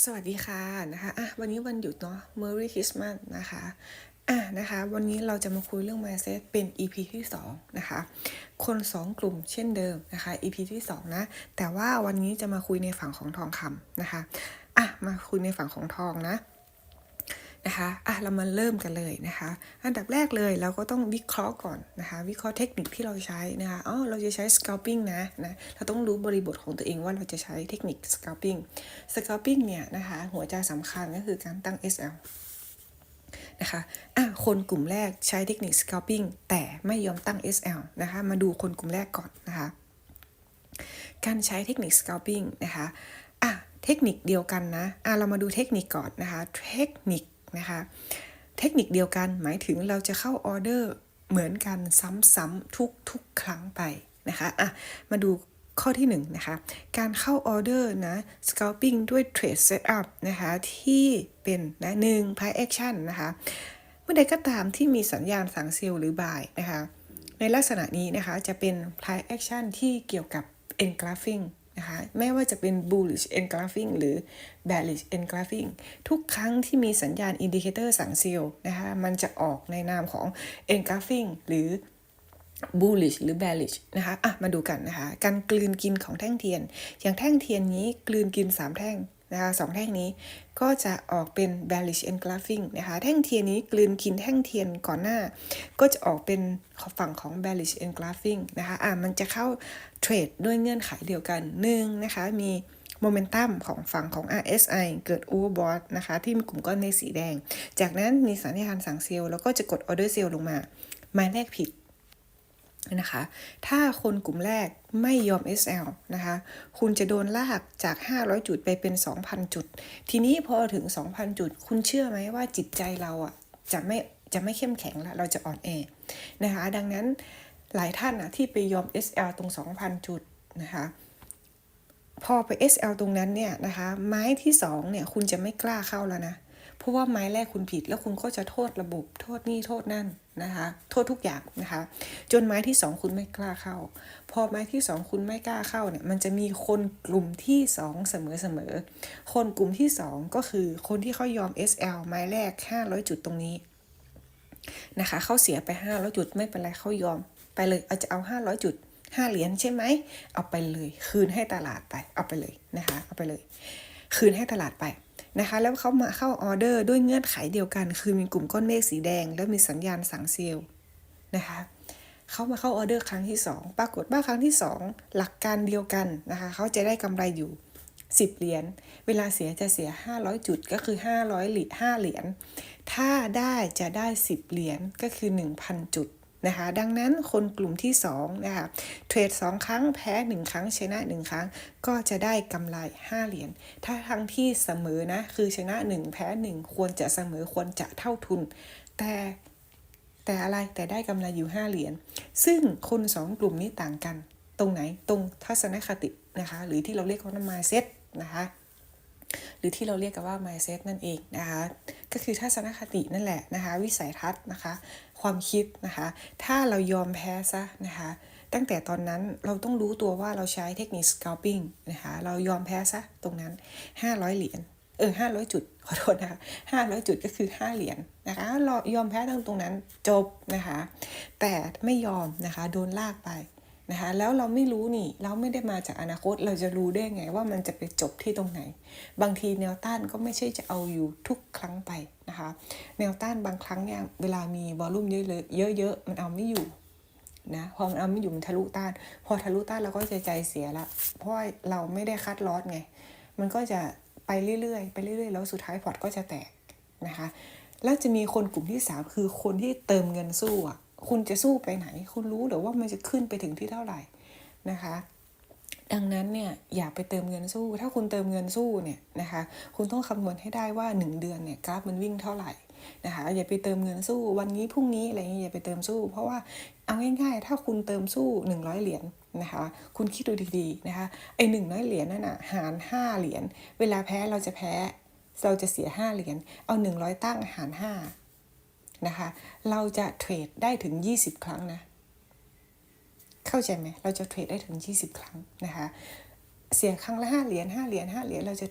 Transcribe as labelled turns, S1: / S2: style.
S1: สวัสดีค่ะนะคะอะวันนี้วันหยุดเนาะ Merry Christmas นะคะอะนะคะ วันนี้เราจะมาคุยเรื่อง mindset เป็น EP ที่2นะคะ คน 2 กลุ่มเช่นเดิมนะคะ EP ที่2นะแต่ว่าวันนี้จะมาคุยในฝั่งของทองคำนะคะอะมาคุยในฝั่งของทองนะ นะคะอะเรามาเริ่มกันเลยนะคะ อันดับแรกเลยเราก็ต้องวิเคราะห์ก่อนนะคะ วิเคราะห์เทคนิคที่เราใช้นะคะอ๋อเราจะใช้ scalping นะนะเราต้องรู้บริบทของตัวเองว่าเราจะใช้เทคนิค scalping scalping เนี่ยนะคะหัวใจสำคัญก็คือการตั้ง SL นะคะอะคนกลุ่มแรกใช้เทคนิค scalping แต่ไม่ยอมตั้ง SL นะคะ มาดูคนกลุ่มแรกก่อนนะคะ การใช้เทคนิค scalping นะคะ อะ เทคนิคเดียวกันนะ อะ เรามาดูเทคนิคก่อนนะคะ เทคนิค นะคะ เทคนิคเดียวกันหมายถึงเราจะเข้าออเดอร์เหมือนกันซ้ำๆทุก ๆ ครั้งไปนะคะอะมาดูข้อที่1นงนะคะการเข้าออเดอร์นะ scalping ด้วย trade setup นะคะที่เป็นนะหนึ่ง price action นะคะเมื่อใดก็ตามที่มีสัญญาณสั่งเซลล์หรือ buy นะคะในลักษณะนี้นะคะจะเป็น price action ที่เกี่ยวกับ engulfing นะคะไม่ว่าจะเป็น bullish engulfing หรือ bearish engulfing ทุกครั้งที่มีสัญญาณ indicator สั่งเซลล์นะคะมันจะออกในนามของ engulfing หรือ bullish หรือ bearish นะคะอะมาดูกันนะคะ การกลืนกินของแท่งเทียน อย่างแท่งเทียนนี้กลืนกิน 3 แท่ง นะคะสองแท่งนี้ก็จะออกเป็น bearish engulfing นะคะแท่งเทียนนี้กลืนกินแท่งเทียนก่อนหน้า ก็จะออกเป็นฝั่งของ bearish engulfing นะคะอะมันจะเข้าเทรดด้วยเงื่อนไขเดียวกันหนึ่งนะคะมีโมเมนตัมของฝั่งของ RSI เกิด overbought นะคะ ที่มีกลุ่มก้อนเมฆสีแดง จากนั้นมีสัญญาณสั่งเซลล์แล้วก็จะกด order sell ลงมาหมายเลขผิด นะคะ ถ้าคนกลุ่มแรกไม่ยอม SL นะคะ คุณจะโดนลากจาก 500 จุดไปเป็น 2,000 จุด ทีนี้พอถึง 2,000 จุด คุณเชื่อไหมว่าจิตใจเราอะจะไม่จะไม่เข้มแข็งแล้วเราจะอ่อนแอนะคะ ดังนั้นหลายท่านอะที่ไปยอม SL ตรง 2,000 จุดนะคะพอไป SL ตรงนั้นเนี่ยนะคะ ไม้ที่2เนี่ยคุณจะไม่กล้าเข้าแล้วนะ เพราะว่าไม้แรกคุณผิด แล้วคุณก็จะโทษระบบ โทษนี่โทษนั่นนะคะ โทษทุกอย่างนะคะ จนไม้ที่2คุณไม่กล้าเข้า พอไม้ที่2คุณไม่กล้าเข้าเนี่ย มันจะมีคนกลุ่มที่2เสมอเสมอคนกลุ่มที่2ก็คือคนที่เขายอม SL ไม้แรก 500 จุดตรงนี้นะคะเขาเสียไป 500 จุดไม่เป็นไรเขายอมไปเลยเอาจะเอา 500 จุด 5 เหรียญใช่ไหม เอาไปเลย คืนให้ตลาดไป เอาไปเลยนะคะ เอาไปเลย คืนให้ตลาดไป นะคะแล้วเขามาเข้าออเดอร์ด้วยเงื่อนไขเดียวกัน คือมีกลุ่มก้อนเมฆสีแดง แล้วมีสัญญาณสั่งเซลล์นะคะเขามาเข้าออเดอร์ครั้งที่ 2 ปรากฏว่าครั้งที่ 2 หลักการเดียวกันนะคะเขาจะได้กำไรอยู่ 10 เหรียญเวลาเสียจะเสีย 500 จุดก็คือ 500เหรียญ5เหรียญถ้าได้จะได้ 10 เหรียญก็คือ 1,000 จุด นะคะดังนั้นคนกลุ่มที่2นะคะเทรด 2 ครั้งแพ้ 1 ครั้งชนะ 1 ครั้ง ก็จะได้กำไร 5 เหรียญถ้าทั้งที่เสมอนะคือชนะ 1 แพ้ 1 ควรจะเสมอควรจะเท่าทุน แต่แต่อะไรแต่ได้กำไรอยู่ 5 เหรียญซึ่งคน 2 กลุ่มนี้ต่างกัน ตรงไหนตรงทัศนคตินะคะหรือที่เราเรียกว่าน้ำมาเซ็ตนะคะ หรือที่เราเรียกกันว่า mindset นั่นเองนะคะก็คือทัศนคตินั่นแหละนะคะวิสัยทัศน์นะคะ ความคิดนะคะ ถ้าเรายอมแพ้ซะนะคะตั้งแต่ตอนนั้นเราต้องรู้ตัวว่าเราใช้เทคนิค scalping นะคะเรายอมแพ้ซะตรงนั้น 500 เหรียญเออ500 จุดขอโทษนะคะ500 จุดก็คือ 5 เหรียญนะคะเรายอมแพ้ตรงตรงนั้นจบนะคะ แต่ไม่ยอมนะคะ โดนลากไป นะคะแล้วเราไม่รู้นี่เราไม่ได้มาจากอนาคตเราจะรู้ได้ไงว่ามันจะไปจบที่ตรงไหน บางทีแนวต้านก็ไม่ใช่จะเอาอยู่ทุกครั้งไปนะคะแนวต้านบางครั้งเนี่ยเวลามีวอลลุ่มเยอะๆเยอะๆมันเอาไม่อยู่นะพอมันเอาไม่อยู่มันทะลุต้าน พอทะลุต้านเราก็จะใจเสียละเพราะเราไม่ได้คัดลอสไง มันก็จะไปเรื่อยๆไปเรื่อยๆ แล้วสุดท้ายพอร์ตก็จะแตกนะคะแล้วจะมีคนกลุ่มที่ 3 คือคนที่เติมเงินสู้อะ คุณจะสู้ไปไหน คุณรู้หรือว่ามันจะขึ้นไปถึงที่เท่าไหร่นะคะ ดังนั้นเนี่ยอย่าไปเติมเงินสู้ ถ้าคุณเติมเงินสู้เนี่ยนะคะ คุณต้องคำนวณให้ได้ว่า 1 เดือนเนี่ยกราฟมันวิ่งเท่าไหร่นะคะอย่าไปเติมเงินสู้วันนี้พรุ่งนี้อะไรเงี้ยอย่าไปเติมสู้ เพราะว่าเอาง่าย ๆ ถ้าคุณเติมสู้ 100 เหรียญนะคะคุณคิดดูดีๆนะคะไอ้หนึ่งร้อยเหรียญนั่นน่ะหาร 5 เหรียญเวลาแพ้เราจะแพ้เราจะเสีย 5 เหรียญเอา 100 ตั้งหาร 5 นะคะ เราจะเทรดได้ถึง 20 ครั้งนะ เข้าใจไหมเราจะเทรดได้ถึง 20 ครั้งนะคะ เสียครั้งละ5เหรียญ5เหรียญ5เหรียญเราจะเทรด